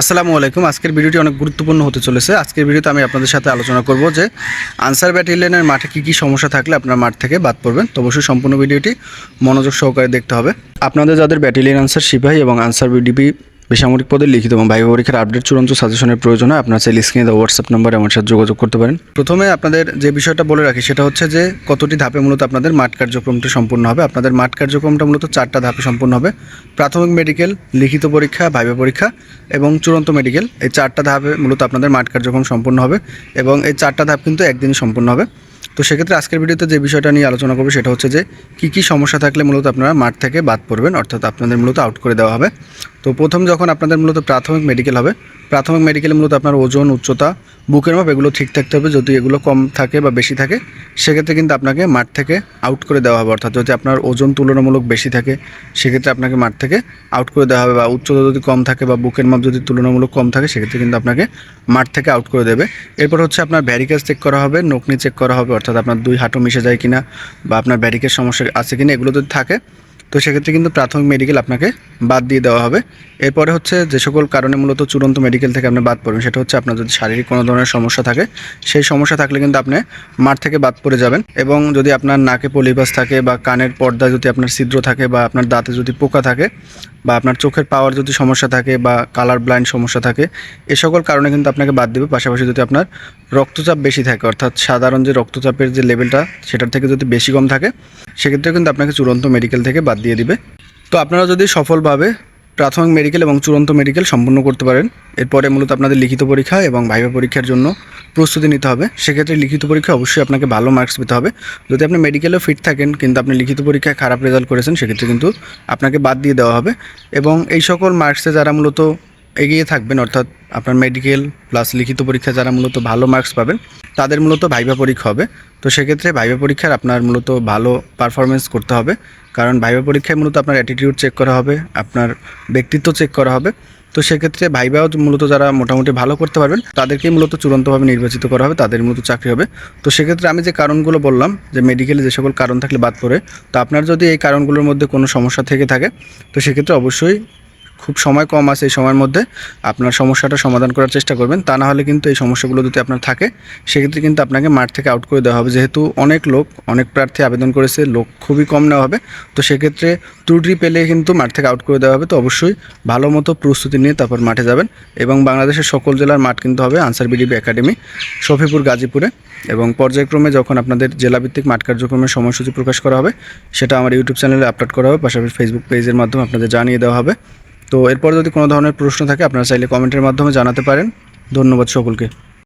আসসালামু আলাইকুম। আজকের ভিডিওটি অনেক গুরুত্বপূর্ণ হতে চলেছে। আজকের ভিডিওতে আমি আপনাদের সাথে আলোচনা করব যে আনসার ব্যাটালিয়নের মাঠে কি কি সমস্যা থাকলে আপনার মাঠ থেকে বাদ পড়বেন। তো অবশ্যই সম্পূর্ণ ভিডিওটি মনোযোগ সহকারে দেখতে হবে। আপনাদের যাদের ব্যাটেলিয়ান আনসার সিপাহী এবং আনসার বিডিপি বেসামরিক পদে লিখিত এবং ভাই পরীক্ষার আপডেট চূড়ান্ত সাজেশনের প্রয়োজন হয় আপনারা চাইলে স্ক্রিনে দেওয়া হোয়াটসঅ্যাপ নাম্বারে আমার সাথে যোগাযোগ করতে পারেন। প্রথমে আপনাদের যে বিষয়টা বলে রাখি, সেটা হচ্ছে যে কতটি ধাপে মূলত আপনাদের মাঠ কার্যক্রমটি সম্পূর্ণ হবে। আপনাদের মাঠ কার্যক্রমটা মূলত চারটা ধাপে সম্পূর্ণ হবে। প্রাথমিক মেডিকেল লিখিত পরীক্ষা ভাইবা পরীক্ষা এবং চূড়ান্ত মেডিকেল এই চারটা ধাপে মূলত আপনাদের মাঠ কার্যক্রম সম্পূর্ণ হবে এবং এই চারটা ধাপ কিন্তু একদিনই সম্পূর্ণ হবে। তো সেক্ষেত্রে আজকের ভিডিওতে যে বিষয়টা নিয়ে আলোচনা করব সেটা হচ্ছে যে, কী কী সমস্যা থাকলে মূলত আপনারা মাঠ থেকে বাদ পড়বেন, অর্থাৎ আপনাদের মূলত আউট করে দেওয়া হবে। তো প্রথম যখন আপনাদের মূলত প্রাথমিক মেডিকেল হবে, প্রাথমিক মেডিকেলে মূলত আপনার ওজন, উচ্চতা, বুকের মাপ এগুলো ঠিক থাকতে হবে। যদি এগুলো কম থাকে বা বেশি থাকে, সেক্ষেত্রে কিন্তু আপনাকে মাঠ থেকে আউট করে দেওয়া হবে। অর্থাৎ যদি আপনার ওজন তুলনামূলক বেশি থাকে, সেক্ষেত্রে আপনাকে মাঠ থেকে আউট করে দেওয়া হবে। বা উচ্চতা যদি কম থাকে বা বুকের মাপ যদি তুলনামূলক কম থাকে, সেক্ষেত্রে কিন্তু আপনাকে মাঠ থেকে আউট করে দেবে। এরপর হচ্ছে আপনার ব্যারিকেজ চেক করা হবে নকনি চেক করা হবে অর্থাৎ আপনার দুই হাঁটু মিশে যায় কিনা বা আপনার ব্যারিকেজ সমস্যা আছে কিনা এগুলো যদি থাকে, তো সেক্ষেত্রে কিন্তু প্রাথমিক মেডিকেল আপনাকে বাদ দিয়ে দেওয়া হবে। এরপরে হচ্ছে যে সকল কারণে মূলত চূড়ান্ত মেডিকেল থেকে আপনি বাদ পড়বেন, সেটা হচ্ছে আপনার যদি শারীরিক কোনো ধরনের সমস্যা থাকে, সেই সমস্যা থাকলে কিন্তু আপনি মাঠ থেকে বাদ পড়ে যাবেন এবং যদি আপনার নাকে পলিপাস থাকে বা কানের পর্দায় যদি আপনার ছিদ্র থাকে বা আপনার দাঁতে যদি পোকা থাকে বা আপনার চোখের পাওয়ার যদি সমস্যা থাকে বা কালার ব্লাইন্ড সমস্যা থাকে, এ সকল কারণে কিন্তু আপনাকে বাদ দেবে। পাশাপাশি যদি আপনার রক্তচাপ বেশি থাকে, অর্থাৎ সাধারণ যে রক্তচাপের যে লেভেলটা সেটার থেকে যদি বেশি কম থাকে সেক্ষেত্রে কিন্তু আপনাকে চূড়ান্ত মেডিকেল থেকে বাদ দিয়ে দিবে। তো আপনারা যদি সফলভাবে প্রাথমিক মেডিকেল এবং চূড়ান্ত মেডিকেল সম্পূর্ণ করতে পারেন। এরপরে মূলত আপনাদের লিখিত পরীক্ষা এবং ভাইভা পরীক্ষার জন্য প্রস্তুতি নিতে হবে। সেক্ষেত্রে লিখিত পরীক্ষা অবশ্যই আপনাকে ভালো মার্কস পেতে হবে। যদি আপনি মেডিকেলেও ফিট থাকেন কিন্তু আপনি লিখিত পরীক্ষায় খারাপ রেজাল্ট করেছেন, সেক্ষেত্রে কিন্তু আপনাকে বাদ দিয়ে দেওয়া হবে। এবং এই সকল মার্কসে যারা মূলত এগিয়ে থাকবেন, অর্থাৎ আপনার মেডিকেল প্লাস লিখিত পরীক্ষা যারা মূলত ভালো মার্কস পাবেন তাদের মূলত ভাইভা পরীক্ষা হবে। তো সেক্ষেত্রে ভাইভা পরীক্ষার আপনার মূলত ভালো পারফরমেন্স করতে হবে। কারণ ভাইভা পরীক্ষায় মূলত আপনার অ্যাটিটিউড চেক করা হবে, আপনার ব্যক্তিত্ব চেক করা হবে। তো সেক্ষেত্রে ভাইভাও মূলত যারা মোটামুটি ভালো করতে পারবেন তাদেরকেই মূলত চূড়ান্তভাবে নির্বাচিত করা হবে, তাদের মূলত চাকরি হবে। তো সেক্ষেত্রে আমি যে কারণগুলো বললাম, যে মেডিকেলে যে সকল কারণ থাকলে বাদ পড়ে, তো আপনার যদি এই কারণগুলোর মধ্যে কোনো সমস্যা থেকে থাকে, তো সেক্ষেত্রে অবশ্যই খুব সময় কম আছে এই সময়ের মধ্যে, আপনার সমস্যাটা সমাধান করার চেষ্টা করবেন। তা না হলে কিন্তু এই সমস্যাগুলো যদি আপনার থাকে, সেক্ষেত্রে কিন্তু আপনাকে মাঠ থেকে আউট করে দেওয়া হবে। যেহেতু অনেক লোক, অনেক প্রার্থী আবেদন করেছে, লোক খুবই কম নেওয়া হবে। তো সেক্ষেত্রে ত্রুটি পেলে কিন্তু মাঠ থেকে আউট করে দেওয়া হবে। তো অবশ্যই ভালো মতো প্রস্তুতি নিয়ে তারপর মাঠে যাবেন। এবং বাংলাদেশের সকল জেলার মাঠ কিন্তু হবে আনসার বিডিবি একাডেমি শফিপুর, গাজীপুরে। এবং পর্যায়ক্রমে যখন আপনাদের জেলাভিত্তিক মাঠ কার্যক্রমের সময়সূচি প্রকাশ করা হবে, সেটা আমার ইউটিউব চ্যানেলে আপলোড করা হবে। পাশাপাশি ফেসবুক পেজের মাধ্যমে আপনাদের জানিয়ে দেওয়া হবে। তো এরপর যদি কোনো ধরনের প্রশ্ন থাকে আপনারা চাইলে কমেন্টের মাধ্যমে জানাতে পারেন। ধন্যবাদ সকলকে।